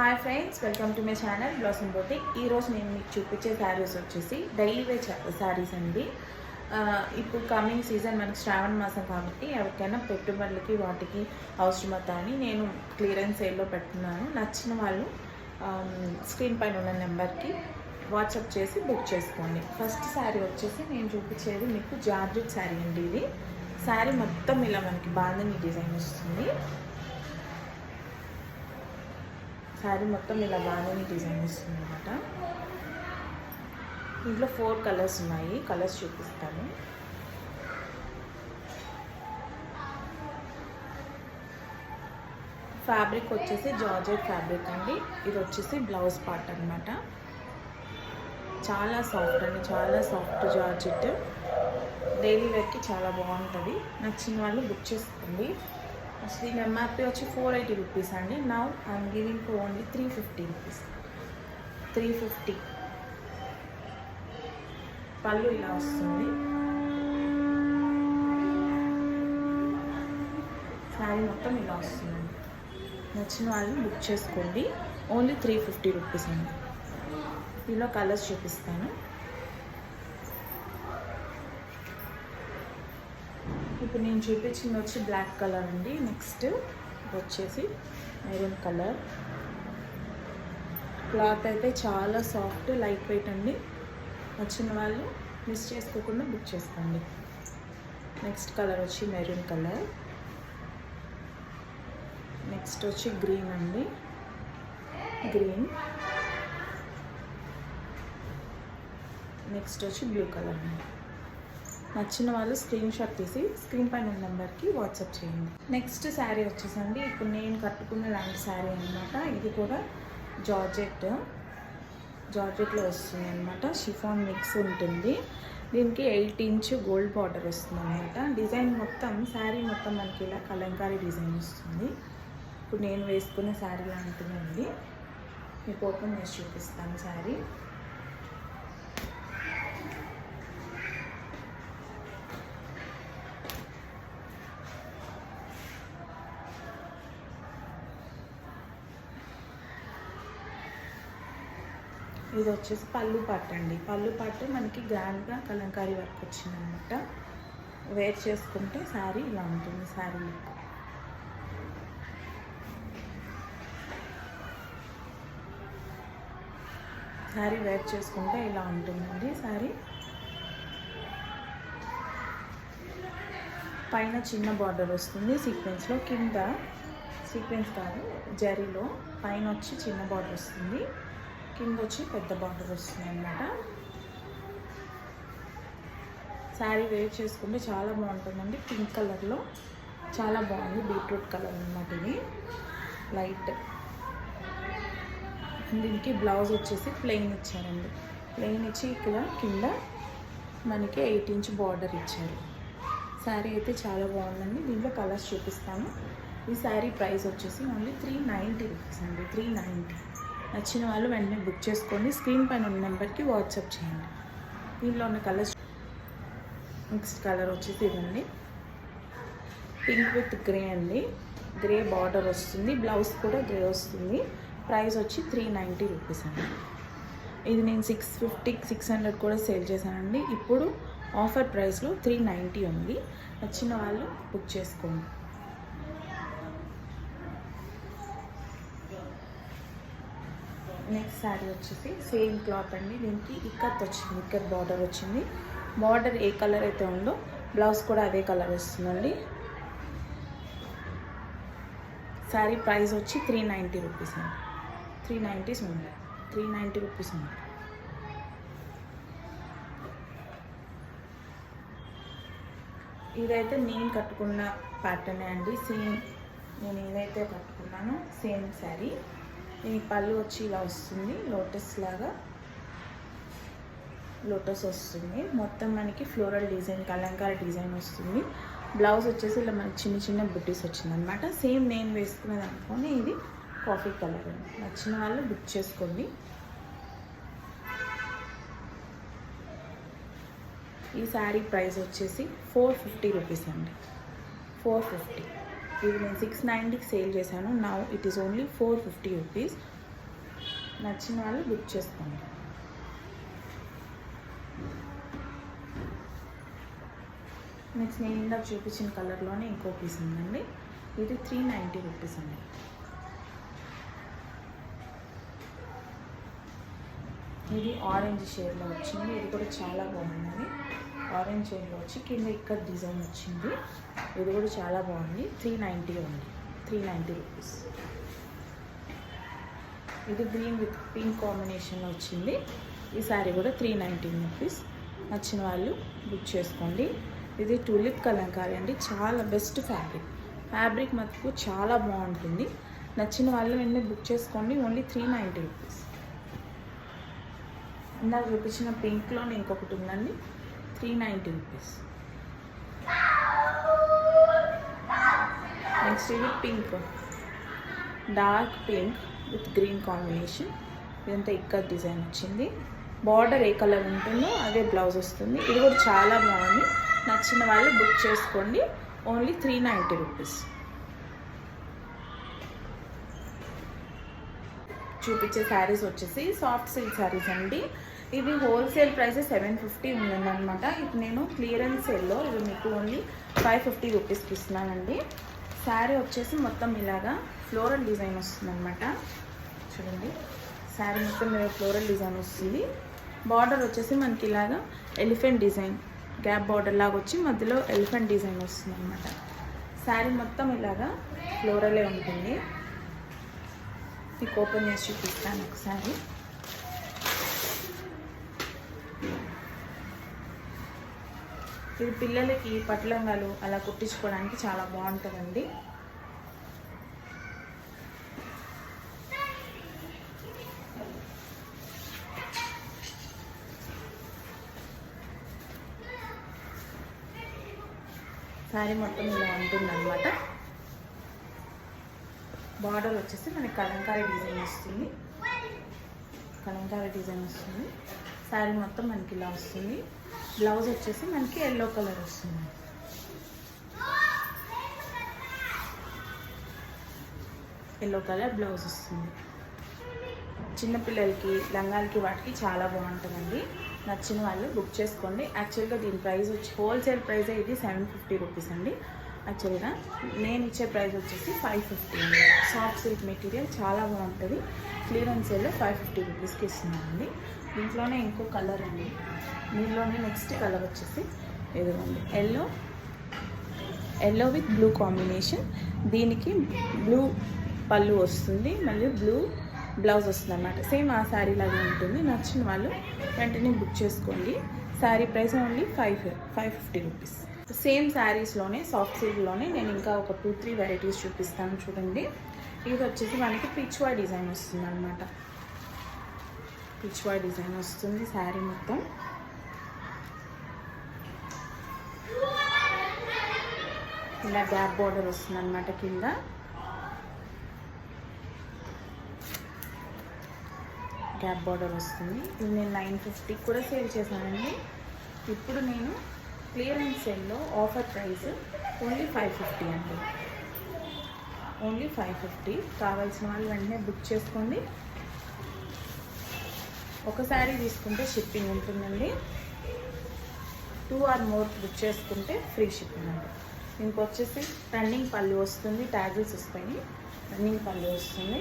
Hi friends welcome to my channel blossom boutique ఈరోజు నేను మీకు చూపించే శారీస్ వచ్చేసి డైలీ వేర్ శారీస్ అండి. ఇప్పుడు కమింగ్ సీజన్ మనకి శ్రావణ మాసం కాబట్టి ఎవరికైనా పెట్టుబడులకి వాటికి అవసరమవుతా అని నేను క్లియరెన్స్ సేల్లో పెట్టున్నాను. నచ్చిన వాళ్ళు స్క్రీన్ పైన ఉన్న నెంబర్కి వాట్సాప్ చేసి బుక్ చేసుకోండి. ఫస్ట్ శారీ వచ్చేసి నేను చూపించేది మీకు జార్జెట్ శారీ అండి ఇది. శారీ మొత్తం ఇలా మనకి బాందని డిజైన్ వస్తుంది. శారీ మొత్తం ఇలా బాగానే డిజైన్ వస్తుంది అనమాట ఇంట్లో ఫోర్ కలర్స్ ఉన్నాయి. కలర్స్ చూపిస్తాను. ఫ్యాబ్రిక్ వచ్చేసి జార్జెట్ ఫ్యాబ్రిక్ అండి. ఇది వచ్చేసి బ్లౌజ్ పార్ట్ అనమాట చాలా సాఫ్ట్ అండి. చాలా సాఫ్ట్ జార్జెట్. డైలీ వేర్కి చాలా బాగుంటుంది. నచ్చిన వాళ్ళు బుక్ చేసుకోండి. దీని ఎంఆర్పి వచ్చి ఫోర్ ఎయిటీ రూపీస్ అండి now I'm giving for only three fifty rupees three fifty పళ్ళు ఇలా వస్తుంది. శారీ మొత్తం ఇలా వస్తుందండి నచ్చిన వాళ్ళు బుక్ చేసుకోండి. ఓన్లీ త్రీ ఫిఫ్టీ రూపీస్ అండి. దీనిలో కలర్స్ చూపిస్తాను. ఇప్పుడు నేను చూపించింది వచ్చి బ్లాక్ కలర్ అండి. నెక్స్ట్ వచ్చేసి ఐరన్ కలర్. క్లాత్ అయితే చాలా సాఫ్ట్ లైట్ వెయిట్ అండి. వచ్చిన వాళ్ళు మిస్ చేసుకోకుండా బుక్ చేసుకోండి. నెక్స్ట్ కలర్ వచ్చి మెరూన్ కలర్. నెక్స్ట్ వచ్చి గ్రీన్ అండి. గ్రీన్. నెక్స్ట్ వచ్చి బ్లూ కలర్ అండి. నచ్చిన వాళ్ళు స్క్రీన్ షాట్ తీసి స్క్రీన్ పైన ఉన్న నెంబర్కి వాట్సాప్ చేయండి. నెక్స్ట్ శారీ వచ్చేసండి. ఇప్పుడు నేను కట్టుకున్న లాంటి శారీ అనమాట ఇది కూడా జార్జెట్ జార్జెట్లో వస్తుంది అనమాట షిఫాన్ మిక్స్ ఉంటుంది. దీనికి ఎయిట్ ఇంచ్ గోల్డ్ బార్డర్ వస్తుంది అనమాట డిజైన్ మొత్తం శారీ మొత్తం మనకి ఇలా కలంకారీ డిజైన్ వస్తుంది. ఇప్పుడు నేను వేసుకున్న శారీ లాంటిది ఉంది. మీకు ఓపెన్ చేసి చూపిస్తాను శారీ ఇది వచ్చేసి పళ్ళు పట్టు అండి పళ్ళు పట్టు మనకి గ్రాండ్గా కలంకారీ వర్క్ వచ్చిందనమాట. వేర్ చేసుకుంటే శారీ ఇలా ఉంటుంది శారీ లుక్. శారీ వేర్ చేసుకుంటే ఇలా ఉంటుందండి శారీ పైన చిన్న బార్డర్ వస్తుంది సీక్వెన్స్లో కింద సీక్వెన్స్ కాదు జరీలో పైన వచ్చి చిన్న బార్డర్ వస్తుంది. కింద వచ్చి పెద్ద బార్డర్ వస్తుంది అనమాట శారీ వేర్ చేసుకుంటే చాలా బాగుంటుందండి. పింక్ కలర్లో చాలా బాగుంది. బీట్రూట్ కలర్ అనమాట ఇది. లైట్. దీనికి బ్లౌజ్ వచ్చేసి ప్లెయిన్ ఇచ్చారండి. ప్లెయిన్ ఇచ్చి ఇక్కడ కింద మనకి ఎయిట్ ఇంచ్ బార్డర్ ఇచ్చారు. శారీ అయితే చాలా బాగుందండి. దీంట్లో కలర్స్ చూపిస్తాను. ఈ శారీ ప్రైస్ వచ్చేసి ఓన్లీ త్రీ నైంటీ రూపీస్ అండి. Three ninety. నచ్చిన వాళ్ళు వెంటనే బుక్ చేసుకోండి. స్క్రీన్ పైన ఉన్న నెంబర్కి వాట్సాప్ చేయండి. దీనిలో ఉన్న కలర్స్ నెక్స్ట్ కలర్ వచ్చేసి ఇదండి. పింక్ విత్ గ్రే అండి. గ్రే బార్డర్ వస్తుంది. బ్లౌజ్ కూడా గ్రే వస్తుంది. ప్రైస్ వచ్చి త్రీ నైంటీ రూపీస్ అండి. ఇది నేను సిక్స్ ఫిఫ్టీ సిక్స్ హండ్రెడ్ కూడా సేల్ చేశానండి. ఇప్పుడు ఆఫర్ ప్రైస్లో త్రీ నైంటీ ఉంది. నచ్చిన వాళ్ళు బుక్ చేసుకోండి. నెక్స్ట్ శారీ వచ్చేసి సేమ్ క్లాత్ అండి. దీనికి ఇక్కత్ వచ్చింది ఇక్కత్ బార్డర్ వచ్చింది. బార్డర్ ఏ కలర్ అయితే ఉందో బ్లౌజ్ కూడా అదే కలర్ వస్తుందండి. శారీ ప్రైస్ వచ్చి త్రీ నైంటీ రూపీస్ అండి. త్రీ నైంటీస్ ఉంది త్రీ నైంటీ రూపీస్ ఉంది ఇదైతే నేను కట్టుకున్న ప్యాటర్నే అండి. సేమ్ నేను ఏదైతే కట్టుకున్నానో. సేమ్ శారీ ఈ పళ్ళు వచ్చి ఇలా వస్తుంది లోటస్ లాగా. లోటస్ వస్తుంది. మొత్తం మనకి ఫ్లోరల్ డిజైన్ కలంకార డిజైన్ వస్తుంది. బ్లౌజ్ వచ్చేసి ఇలా మనకి చిన్న చిన్న బుట్టీస్ వచ్చిందనమాట సేమ్ నేను వేసుకునేది అనుకోని ఇది కాఫీ కలర్. నచ్చిన వాళ్ళు బుక్ చేసుకోండి. ఈ శారీ ప్రైస్ వచ్చేసి ఫోర్ ఫిఫ్టీ రూపీస్ అండి. Four fifty. ఇది నేను సిక్స్ నైంటీకి సేల్ చేశాను. నా it is only four fifty rupees నచ్చిన వాళ్ళు బుక్ చేసుకోండి. నెక్స్ట్ నేను ఇందాక చూపించిన కలర్లోనే ఇంకో పీస్ ఉందండి. ఇది త్రీ నైంటీ రూపీస్ అండి. ఇది ఆరెంజ్ షేడ్లో వచ్చింది. ఇది కూడా చాలా బాగుందండి. ఆరెంజ్ చైన్లో వచ్చి కింద ఇక్కడ డిజైన్ వచ్చింది. ఇది కూడా చాలా బాగుంది. త్రీ నైంటీ ఉంది. Three ninety rupees. ఇది గ్రీన్ విత్ పింక్ కాంబినేషన్లో వచ్చింది. ఈ శారీ కూడా త్రీ నైంటీన్ రూపీస్. నచ్చిన వాళ్ళు బుక్ చేసుకోండి. ఇది టూలిప్ కలంకారీ అండి. చాలా బెస్ట్ ఫ్యాబ్రిక్. ఫ్యాబ్రిక్ మటుకు చాలా బాగుంటుంది. నచ్చిన వాళ్ళు వెంటనే బుక్ చేసుకోండి. Only three ninety rupees. ఇందాక చూపించిన పింక్లోనే ఇంకొకటి ఉందండి. త్రీ నైంటీ రూపీస్ నెక్స్ట్ ఇది pink dark pink with green combination ఇదంతా ఇక్కడ డిజైన్ వచ్చింది. బార్డర్ ఏ కలర్ ఉంటుందో అదే బ్లౌజ్ వస్తుంది. ఇది కూడా చాలా బాగుంది. నచ్చిన వాళ్ళు బుక్ చేసుకోండి. ఓన్లీ త్రీ నైంటీ రూపీస్ చూపించే శారీస్ వచ్చేసి సాఫ్ట్ సిల్క్ శారీస్ అండి. ఇవి హోల్సేల్ ప్రైస్ సెవెన్ ఫిఫ్టీ ఉందన్నమాట. ఇప్పుడు నేను క్లియరెన్స్ సేల్లో ఇవి మీకు ఓన్లీ ఫైవ్ ఫిఫ్టీ రూపీస్కి ఇస్తున్నానండి. శారీ వచ్చేసి మొత్తం ఇలాగా ఫ్లోరల్ డిజైన్ వస్తుందన్నమాట. చూడండి. శారీ మొత్తం ఫ్లోరల్ డిజైన్ వస్తుంది. బార్డర్ వచ్చేసి మనకి ఇలాగా ఎలిఫెంట్ డిజైన్ గ్యాప్ బార్డర్ లాగా వచ్చి మధ్యలో ఎలిఫెంట్ డిజైన్ వస్తుంది అనమాట శారీ మొత్తం ఇలాగా ఫ్లోరలే ఉంటుంది. మీకు ఓపెన్ చేసి చూపిస్తాను ఒకసారి. ఇది పిల్లలకి పట్లంగాలు అలా కుట్టించుకోవడానికి చాలా బాగుంటుందండి. శారీ మొత్తం ఇలా ఉంటుంది అనమాట బార్డర్ వచ్చేసి మనకి కలంకారీ డిజైన్ వస్తుంది. కలంకారీ డిజైన్ వస్తుంది. శారీ మొత్తం మనకి ఇలా వస్తుంది. బ్లౌజ్ వచ్చేసి మనకి ఎల్లో కలర్ వస్తుంది. ఎల్లో కలర్ బ్లౌజ్ వస్తుంది. చిన్నపిల్లలకి లంగాలకి వాటికి చాలా బాగుంటుందండి. నచ్చిన వాళ్ళు బుక్ చేసుకోండి. యాక్చువల్గా దీని ప్రైస్ వచ్చి హోల్సేల్ ప్రైస్ ఇది సెవెన్ ఫిఫ్టీ రూపీస్ అండి. యాక్చువల్గా నేను ఇచ్చే ప్రైస్ వచ్చేసి ఫైవ్ ఫిఫ్టీ అండి. సాఫ్ట్ సిల్క్ మెటీరియల్ చాలా బాగుంటుంది. క్లియరెన్స్ సేల్లో ఫైవ్ ఫిఫ్టీ రూపీస్కి ఇస్తున్నానండి. దీంట్లోనే ఇంకో కలర్ అండి దీనిలోనే నెక్స్ట్ కలర్ వచ్చేసి ఎదుగుంది yellow yellow with blue combination దీనికి బ్లూ పళ్ళు వస్తుంది మళ్ళీ బ్లూ బ్లౌజ్ వస్తుంది అనమాట సేమ్ ఆ శారీ లాగా ఉంటుంది. నచ్చిన వాళ్ళు వెంటనే బుక్ చేసుకోండి. Sari price only five five fifty rupees same శారీస్లోనే soft సిల్క్లోనే నేను ఇంకా ఒక టూ త్రీ వెరైటీస్ చూపిస్తాను చూడండి. ఇది వచ్చేసి మనకి పిచ్వా డిజైన్ వస్తుంది అనమాట పిచ్వా డిజైన్ వస్తుంది శారీ మొత్తం. ఇలా గ్యాప్ బార్డర్ వస్తుంది అనమాట కింద. గ్యాప్ బార్డర్ వస్తుంది. ఇది నేను నైన్ ఫిఫ్టీకి కూడా సేల్ చేశానండి. ఇప్పుడు నేను క్లియరెన్స్ సేల్లో offer price only five fifty అండి. Only five fifty. కావాల్సిన వాళ్ళు వెంటనే బుక్ చేసుకోండి. ఒక శారీ తీసుకుంటే షిప్పింగ్ ఉంటుందండి. టూ ఆర్ మోర్ బుక్ చేసుకుంటే ఫ్రీ షిప్పింగ్ అండి. దీనికి వచ్చేసి రన్నింగ్ పళ్ళు వస్తుంది ట్యాగిల్స్ వస్తాయి. రన్నింగ్ పళ్ళు వస్తుంది.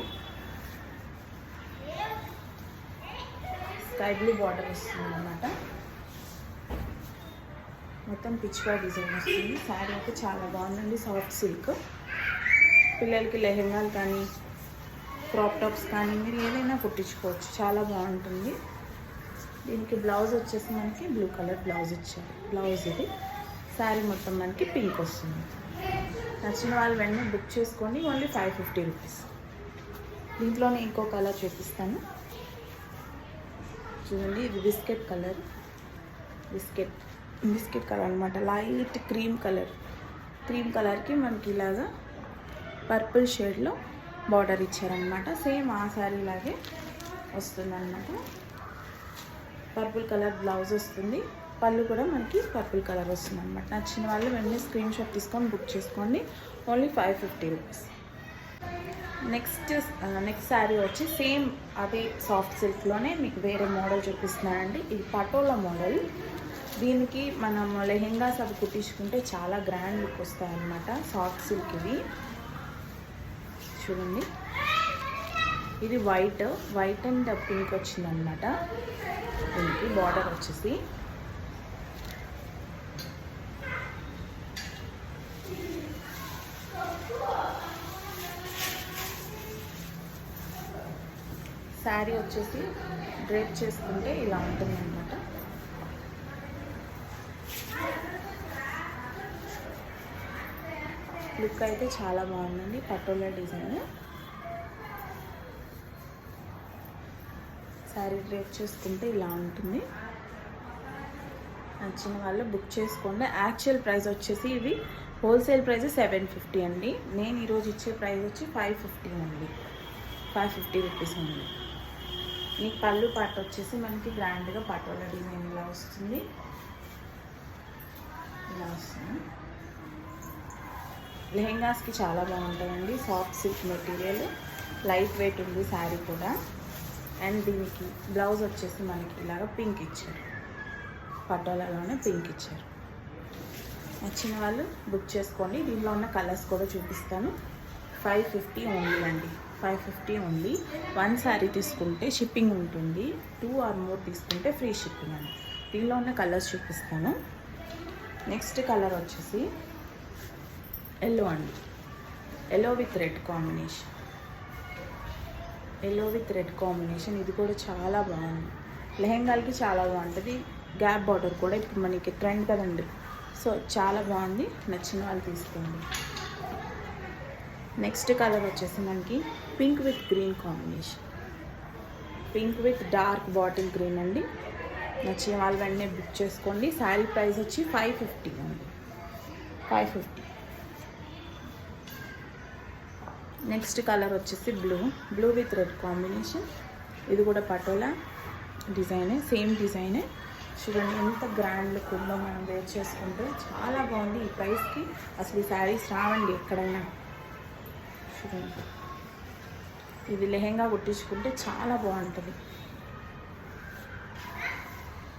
స్కై బ్లూ బార్డర్ వస్తుంది అనమాట మొత్తం పిచ్వా డిజైన్ వస్తుంది. శారీ అయితే చాలా బాగుందండి సాఫ్ట్ సిల్క్. పిల్లలకి లెహెంగాలు కానీ క్రాప్ టాప్స్ కానీ మీరు ఏదైనా కుట్టించుకోవచ్చు. చాలా బాగుంటుంది. దీనికి బ్లౌజ్ వచ్చేసి మనకి బ్లూ కలర్ బ్లౌజ్ ఇచ్చారు. బ్లౌజ్ ఇది. శారీ మొత్తం మనకి పింక్ వస్తుంది. నచ్చిన వాళ్ళు వెంటనే బుక్ చేసుకొని ఓన్లీ ఫైవ్ ఫిఫ్టీ రూపీస్. దీంట్లోనే ఇంకో కలర్ చూపిస్తాను. చూడండి ఇది biscuit colour. Biscuit. Biscuit colour అనమాట లైట్ క్రీమ్ కలర్. క్రీమ్ కలర్కి మనకి ఇలాగా పర్పుల్ షేడ్లో బార్డర్ ఇచ్చారనమాట సేమ్ ఆ శారీ లాగే వస్తుందన్నమాట. పర్పుల్ కలర్ బ్లౌజ్ వస్తుంది. పళ్ళు కూడా మనకి పర్పుల్ కలర్ వస్తుంది అనమాట నచ్చిన వాళ్ళు వెంటనే స్క్రీన్ షాట్ తీసుకొని బుక్ చేసుకోండి. Only five fifty rupees. Next next sari వచ్చి సేమ్ అదే సాఫ్ట్ సిల్క్లోనే మీకు వేరే మోడల్ చూపిస్తున్నానండి. ఇది పటోలా మోడల్. దీనికి మనం లెహెంగాస్ అవి కుట్టించుకుంటే చాలా గ్రాండ్ లుక్ వస్తాయి సాఫ్ట్ సిల్క్ ఇవి. చూడండి. ఇది వైట్ వైట్ అండ్ పింక్ వచ్చిందనమాట దీనికి బార్డర్ వచ్చేసి. శారీ వచ్చేసి డ్రేప్ చేసుకుంటే ఇలా ఉంటుంది లుక్ అయితే చాలా బాగుందండి పటోలా డిజైన్. శారీ డ్రేప్ చేసుకుంటే ఇలా ఉంటుంది. నచ్చిన వాళ్ళు బుక్ చేసుకోండి. యాక్చువల్ ప్రైస్ వచ్చేసి ఇవి హోల్సేల్ ప్రైస్ సెవెన్ ఫిఫ్టీ అండి. నేను ఈరోజు ఇచ్చే ప్రైస్ వచ్చి ఫైవ్ ఫిఫ్టీ అండి. ఫైవ్ ఫిఫ్టీ రూపీస్ అండి. మీకు పళ్ళు పాట వచ్చేసి మనకి గ్రాండ్గా పటోలా డిజైన్ ఇలా వస్తుంది. ఇలా వస్తుంది. లెహెంగాస్కి చాలా బాగుంటుందండి. Soft silk material. Light weight ఉంది శారీ కూడా. అండ్ దీనికి బ్లౌజ్ వచ్చేసి మనకి ఇలాగ పింక్ ఇచ్చారు. పటోలాలోనే పింక్ ఇచ్చారు. నచ్చిన వాళ్ళు బుక్ చేసుకోండి. దీనిలో ఉన్న కలర్స్ కూడా చూపిస్తాను. ఫైవ్ ఫిఫ్టీ ఓన్లీ అండి. Five fifty only. One sari తీసుకుంటే షిప్పింగ్ ఉంటుంది. టూ ఆర్ మోర్ తీసుకుంటే ఫ్రీ షిప్పింగ్ అండి. దీనిలో ఉన్న కలర్స్ చూపిస్తాను. నెక్స్ట్ కలర్ వచ్చేసి ఎల్లో అండి yellow with red combination yellow with red combination ఇది కూడా చాలా బాగుంది. లెహెంగాలకి చాలా బాగుంటుంది. గ్యాప్ బార్డర్ కూడా ఇప్పుడు మనకి ట్రెండ్ కదండి. సో చాలా బాగుంది. నచ్చిన వాళ్ళు తీసుకోండి. నెక్స్ట్ కలర్ వచ్చేసి మనకి pink with green combination pink with dark bottle green అండి. నచ్చిన వాళ్ళు వెంటనే బుక్ చేసుకోండి. శారీ ప్రైస్ వచ్చి ఫైవ్ ఫిఫ్టీ అండి. ఫైవ్ ఫిఫ్టీ నెక్స్ట్ కలర్ వచ్చేసి blue blue with red combination ఇది కూడా పటోలా డిజైనే సేమ్ డిజైనే. చూడండి ఎంత గ్రాండ్ లుక్ ఉందో మనం వేర్ చేసుకుంటే చాలా బాగుంది ఈ ప్రైస్కి అసలు ఈ శారీస్ రావండి ఎక్కడైనా. చూడండి. ఇది లెహెంగా కుట్టించుకుంటే చాలా బాగుంటుంది.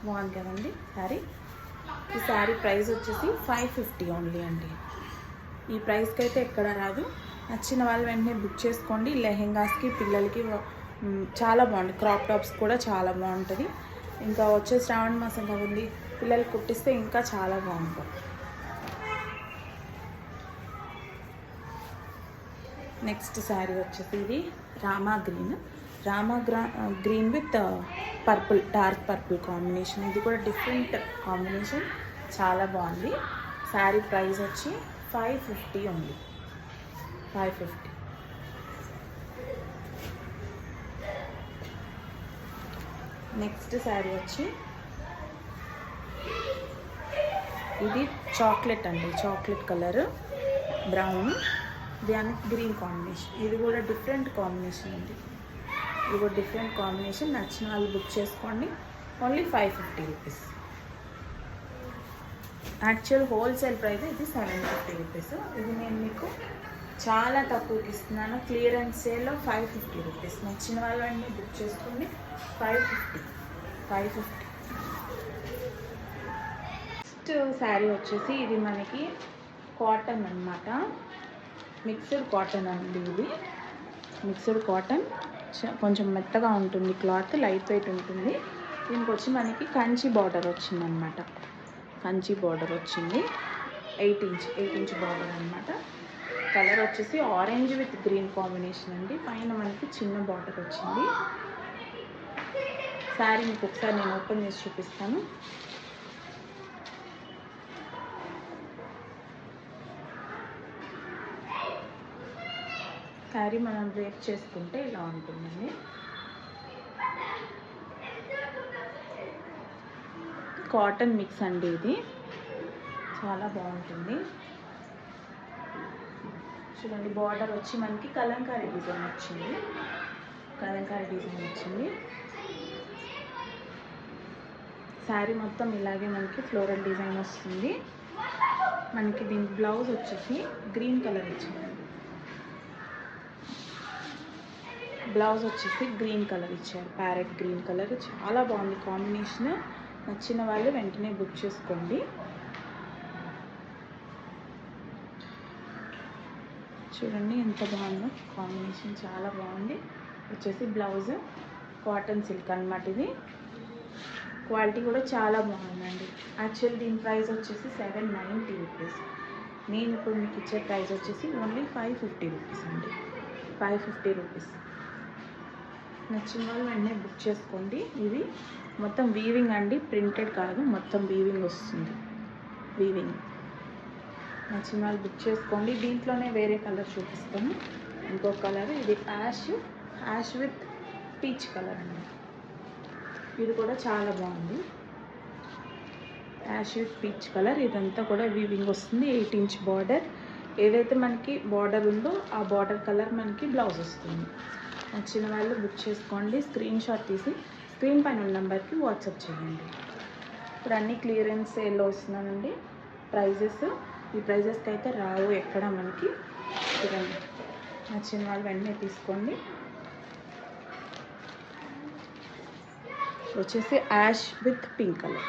బాగుంది కదండి శారీ ఈ శారీ ప్రైస్ వచ్చేసి ఫైవ్ ఫిఫ్టీ ఓన్లీ అండి. ఈ ప్రైస్కి అయితే ఎక్కడ రాదు. నచ్చిన వాళ్ళు వెంటనే బుక్ చేసుకోండి. లెహెంగాస్కి పిల్లలకి చాలా బాగుంటుంది. క్రాప్ టాప్స్ కూడా చాలా బాగుంటుంది. ఇంకా వచ్చే శ్రావణ మాసం కదండి పిల్లలు కుట్టిస్తే ఇంకా చాలా బాగుంటుంది. నెక్స్ట్ శారీ వచ్చేసి ఇది Rama green. Rama gram green with purple dark purple combination. ఇది కూడా డిఫరెంట్ కాంబినేషన్. చాలా బాగుంది. శారీ ప్రైస్ వచ్చి ఫైవ్ ఫిఫ్టీ ఉంది ఫైవ్ ఫిఫ్టీ. నెక్స్ట్ శారీ వచ్చి ఇది చాక్లెట్ అండి చాక్లెట్ కలర్ బ్రౌన్ దానికి గ్రీన్ కాంబినేషన్. ఇది కూడా డిఫరెంట్ కాంబినేషన్ అండి. ఇది కూడా డిఫరెంట్ కాంబినేషన్. నచ్చిన వాళ్ళు బుక్ చేసుకోండి. Only five fifty rupees. Actual wholesale price ఇది సెవెన్ ఫిఫ్టీ రూపీస్. ఇది నేను మీకు చాలా తక్కువకి ఇస్తున్నాను. క్లియరెన్స్ సేల్లో ఫైవ్ ఫిఫ్టీ రూపీస్ నచ్చిన వాళ్ళు బుక్ చేసుకోండి five fifty five fifty next sari వచ్చేసి ఇది మనకి కాటన్ అన్నమాట. మిక్స్డ్ కాటన్ అండి ఇది. మిక్స్డ్ కాటన్ కొంచెం మెత్తగా ఉంటుంది క్లాత్ లైట్ వెయిట్ ఉంటుంది. దీనికి వచ్చి మనకి కంచి బార్డర్ వచ్చిందనమాట కంచి బార్డర్ వచ్చింది. Eight inch eight inch border అనమాట కలర్ వచ్చేసి ఆరెంజ్ విత్ గ్రీన్ కాంబినేషన్ అండి. పైన మనకి చిన్న బార్డర్ వచ్చింది. శారీ మీకు ఒకసారి నేను ఓపెన్ చేసి చూపిస్తాను. శారీ మనం డ్రేప్ చేసుకుంటే ఇలా ఉంటుందండి. కాటన్ మిక్స్ అండి ఇది. చాలా బాగుంటుంది. చూడండి బార్డర్ వచ్చి మనకి కలంకారీ డిజైన్ వచ్చింది. కలంకారీ డిజైన్ వచ్చింది. శారీ మొత్తం ఇలాగే మనకి ఫ్లోరల్ డిజైన్ వస్తుంది. మనకి దీని బ్లౌజ్ వచ్చేసి గ్రీన్ కలర్ ఇచ్చింది. బ్లౌజ్ వచ్చేసి గ్రీన్ కలర్ ఇచ్చారు. ప్యారెట్ గ్రీన్ కలర్ చాలా బాగుంది కాంబినేషన్. నచ్చిన వాళ్ళు వెంటనే బుక్ చేసుకోండి. చూడండి ఎంత బాగుందో. కాంబినేషన్ చాలా బాగుంది. వచ్చేసి బ్లౌజ్ కాటన్ సిల్క్ అన్నమాట ఇది. క్వాలిటీ కూడా చాలా బాగుందండి. యాక్చువల్ దీని ప్రైస్ వచ్చేసి సెవెన్ నైంటీ రూపీస్ నేను ఇప్పుడు మీకు ఇచ్చే ప్రైస్ వచ్చేసి ఓన్లీ ఫైవ్ ఫిఫ్టీ రూపీస్ అండి. ఫైవ్ ఫిఫ్టీ రూపీస్ నచ్చిన వాళ్ళు వెంటనే బుక్ చేసుకోండి. ఇది మొత్తం వీవింగ్ అండి. ప్రింటెడ్ కాదు మొత్తం వీవింగ్ వస్తుంది. వీవింగ్ నచ్చిన వాళ్ళు బుక్ చేసుకోండి. దీంట్లోనే వేరే కలర్ చూపిస్తాను. ఇంకో కలర్ ఇది ash ash with peach colour అండి. ఇది కూడా చాలా బాగుంది. యాష్ విత్ పీచ్ కలర్ ఇదంతా కూడా వీవింగ్ వస్తుంది. ఎయిట్ ఇంచ్ బార్డర్ ఏదైతే మనకి బార్డర్ ఉందో ఆ బార్డర్ కలర్ మనకి బ్లౌజ్ వస్తుంది. నచ్చిన వాళ్ళు బుక్ చేసుకోండి. స్క్రీన్ షాట్ తీసి స్క్రీన్ పైన ఉన్న నెంబర్కి వాట్సాప్ చేయండి. ఇప్పుడు అన్ని క్లియరెన్స్ సేల్లో వస్తున్నానండి. ప్రైజెస్ ఈ ప్రైజెస్కి అయితే రావు ఎక్కడ మనకి. చూడండి నచ్చిన వాళ్ళు వెంటనే తీసుకోండి. వచ్చేసి యాష్ విత్ పింక్ కలర్.